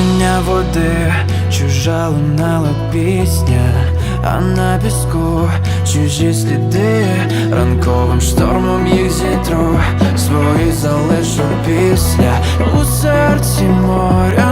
Шуршання води, чужа лунала пісня, а на піску чужі сліди, ранковим штормом їх зітру, свої залишу після у серці моря.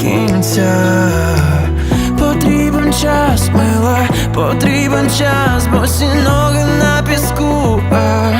кінця, потрібен час, мила, потрібен час, босі ноги на піску. А